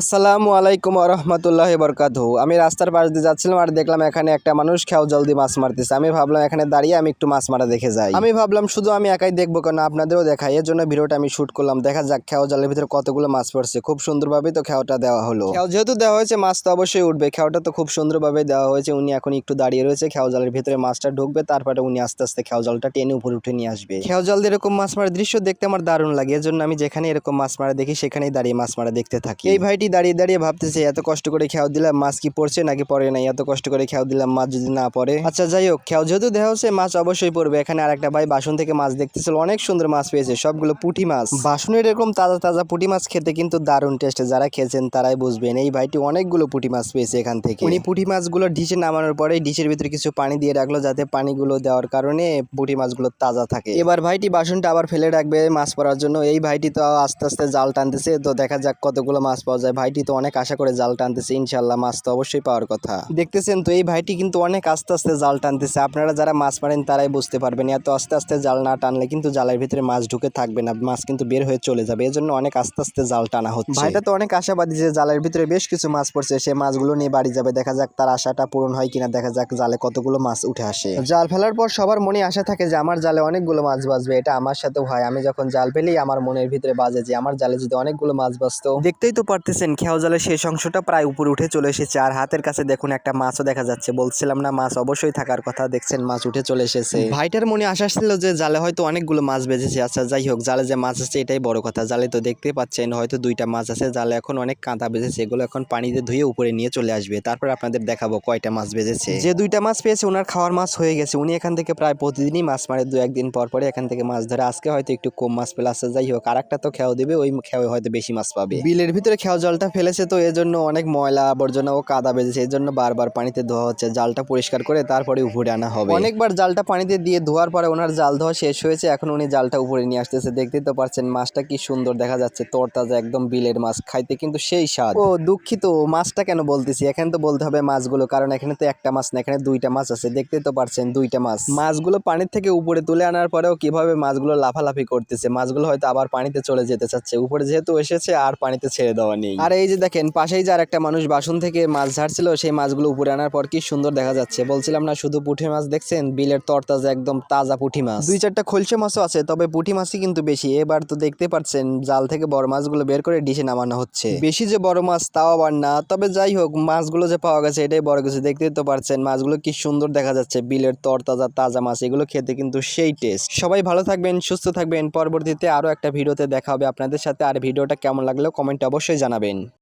আসসালামু আলাইকুম রহমতুল্লাহ বরকাত আমি রাস্তার পাশ দিয়ে যাচ্ছিলাম আর দেখলাম এখানে একটা মানুষ খেয়াও জলদি মাছ মারতেছে। আমি ভাবলাম এখানে দাঁড়িয়ে আমি একটু মাছ মারা দেখে যাই। আমি ভাবলাম শুধু আমি একাই দেখব কেন আপনাদেরও দেখাই। এর জন্য ভিডিওটা আমি শুট করলাম। দেখা যাক খেয়াও জলের ভিতরে কতগুলো মাছ পড়ছে। খুব সুন্দরভাবে তো খেয়াওটা দেওয়া হলো। খেয়াও যেহেতু দেওয়া হয়েছে, মাছ তো অবশ্যই উঠবে। খেয়াওটা তো খুব সুন্দরভাবে দেওয়া হয়েছে। উনি এখন একটু দাঁড়িয়ে রয়েছে। খেয়াও জালের ভিতরে মাছটা ঢুকবে। তারপরে উনি আস্তে আস্তে খেয়াও জলটা টেনে উপরে উঠে নিয়ে আসবে। খেয়াও জল দিয়ে এরকম মাছ মারার দৃশ্য দেখতে আমার দারুণ লাগে। এর জন্য আমি যেখানে এরকম মাছ মারা দেখি, সেখানেই দাঁড়িয়ে মাছ মারা দেখতে থাকি। এই ভাইটি দাঁড়িয়ে দাঁড়িয়ে ভাবতেছে, এত কষ্ট করে খেয়াও দিলাম, মাছ কি পড়ছে নাকি পড়ে নাই? এত কষ্ট করে খেয়াও দিলাম, মাছ যদি না পড়ে। আচ্ছা যাই হোক, খেয়াও যেহেতু দেওয়া হচ্ছে মাছ অবশ্যই পড়বে। এখানে আর একটা ভাই বাসন থেকে মাছ দেখতেছিল, অনেক সুন্দর মাছ পেয়েছে, সবগুলো পুঁটি মাছ। বাসনের এরকম তাজা তাজা পুঁটি মাছ খেতে কিন্তু দারুণ টেস্ট যারা খেয়েছেন তারাই বুঝবেন। এই ভাইটি অনেকগুলো পুঁটি মাছ পেয়েছে এখান থেকে। উনি পুঁটি মাছগুলো ডিশে নামানোর পরে ডিশের ভিতরে কিছু পানি দিয়ে রাখল, যাতে পানিগুলো দেওয়ার কারণে পুঁটি মাছগুলো তাজা থাকে। এবার ভাইটি বাসনটা আবার ফেলে রাখবে মাছ পড়ার জন্য। এই ভাইটি তো আস্তে আস্তে জাল টানতেছে, তো দেখা যাক কতগুলো মাছ পাওয়া যায়। ভাইটি তো অনেক আশা করে জাল টানতেছে, ইনশাল্লাহ মাছ তো অবশ্যই পাওয়ার কথা। দেখতেছেন তো, এই ভাইটি কিন্তু অনেক আস্তে আস্তে জাল টানতেছে। আপনারা যারা মাছ মারেন, তারাই বুঝতে পারবেন, এত আস্তে আস্তে জাল না টানলে কিন্তু জালের ভিতরে মাছ ঢুকে থাকবে না, মাছ কিন্তু বের হয়ে চলে যাবে। এজন্য অনেক আস্তে আস্তে জাল টানা হচ্ছে। ভাইটা তো অনেক আশাবাদী যে জালের ভিতরে বেশ কিছু মাছ পড়ছে, সে মাছগুলো নিয়ে বাড়ি যাবে। দেখা যাক তার আশাটা পূরণ হয় কিনা, দেখা যাক জালে কতগুলো মাছ উঠে আসে। জাল ফেলার পর সবার মনে আশা থাকে যে, আমার জালে অনেকগুলো মাছ বাজবে এটা আমার সাথেও হয়। আমি যখন জাল ফেলেই আমার মনের ভিতরে বাজে যে, আমার জালে যদি অনেকগুলো মাছ বাজতো দেখতেই তো পারতেছেন খেয়াও জালের শেষ অংশটা প্রায় উপরে উঠে চলে এসেছে। আর হাতের কাছে দেখুন একটা মাছও দেখা যাচ্ছে। বলছিলাম না, মাছ অবশ্যই থাকার কথা। দেখছেন মাছ উঠে চলে এসেছে। ভাইটার মনে আশা ছিল যে জালে হয়তো অনেকগুলো মাছ বেজেছে আচ্ছা যাই হোক, জালে যে মাছ আছে এটাই বড় কথা। জালে তো দেখতে পাচ্ছেন, হয়তো দুইটা মাছ আছে। জালে এখন অনেক কাঁটা বেজেছে এগুলো এখন পানিতে ধুয়ে উপরে নিয়ে চলে আসবে। তারপর আপনাদের দেখাবো কয়টা মাছ বেজেছে যে দুইটা মাছ পেয়েছে, ওনার খাওয়ার মাছ হয়ে গেছে। উনি এখান থেকে প্রায় প্রতিদিনই মাছ মারে। দু একদিন পর পরে এখান থেকে মাছ ধরে। আজকে হয়তো একটু কম মাছ পেলে। আসছে যাই হোক আর একটা তো খেয়াও দেবে। ওই খেয়ে হয়তো বেশি মাছ পাবে। বিলের ভিতরে খেয়াও জলটা ফেলেছে তো, এজন্য অনেক ময়লা আবর্জনা ও কাদা বেজেছে এই জন্য বারবার পানিতে ধোয়া হচ্ছে। জালটা পরিষ্কার করে তারপরে উপরে আনা হবে। অনেকবার জালটা পানিতে দিয়ে ধোয়ার পরে ওনার জাল ধোয়া শেষ হয়েছে। এখন উনি জালটা উপরে নিয়ে আসতেছে। দেখতেই তো পারছেন মাছটা কি সুন্দর দেখা যাচ্ছে। তরতাজা একদম বিলের মাছ, খাইতে কিন্তু সেই স্বাদ। ও, দুঃখিত। মাছটা কেন বলতেছি? এখানে তো বলতে হবে মাছগুলো, কারণ এখানে তো একটা মাছ না, এখানে দুইটা মাছ আছে। দেখতেই তো পারছেন দুইটা মাছ। মাছগুলো পানির থেকে উপরে তুলে আনার পরেও কীভাবে মাছগুলো লাফালাফি করতেছে? মাছগুলো হয়তো আবার পানিতে চলে যেতে চাচ্ছে। উপরে যেহেতু এসেছে, আর পানিতে ছেড়ে দেওয়া নেই। আর এই যে দেখেন পাশেই যে আর একটা মানুষ বাসন থেকে মাছ ঝাড়ছিল সেই মাছগুলো উপরে আনার পর কি সুন্দর দেখা যাচ্ছে। বলছিলাম না শুধু পুঁটি মাছ দেখছেন? বিলের তরতাজা একদম তাজা পুঁটি মাছ। দুই চারটা খলসে মাছও আছে তবে পুঁটি মাছই কিন্তু বেশি। এবার তো দেখতে পাচ্ছেন জাল থেকে বড় মাছগুলো বের করে ডিশে নামানো হচ্ছে। বেশি যে বড় মাছ তাও আবার না তবে যাই হোক মাছগুলো যে পাওয়া গেছে এটাই বড় কিছু। দেখতেই তো পারছেন মাছগুলো কি সুন্দর দেখা যাচ্ছে। বিলের তরতাজা তাজা মাছ এগুলো খেতে কিন্তু সেই টেস্ট সবাই ভালো থাকবেন সুস্থ থাকবেন। পরবর্তীতে আরও একটা ভিডিওতে দেখা হবে আপনাদের সাথে। আর ভিডিওটা কেমন লাগল কমেন্টে অবশ্যই জানাবেন। ben.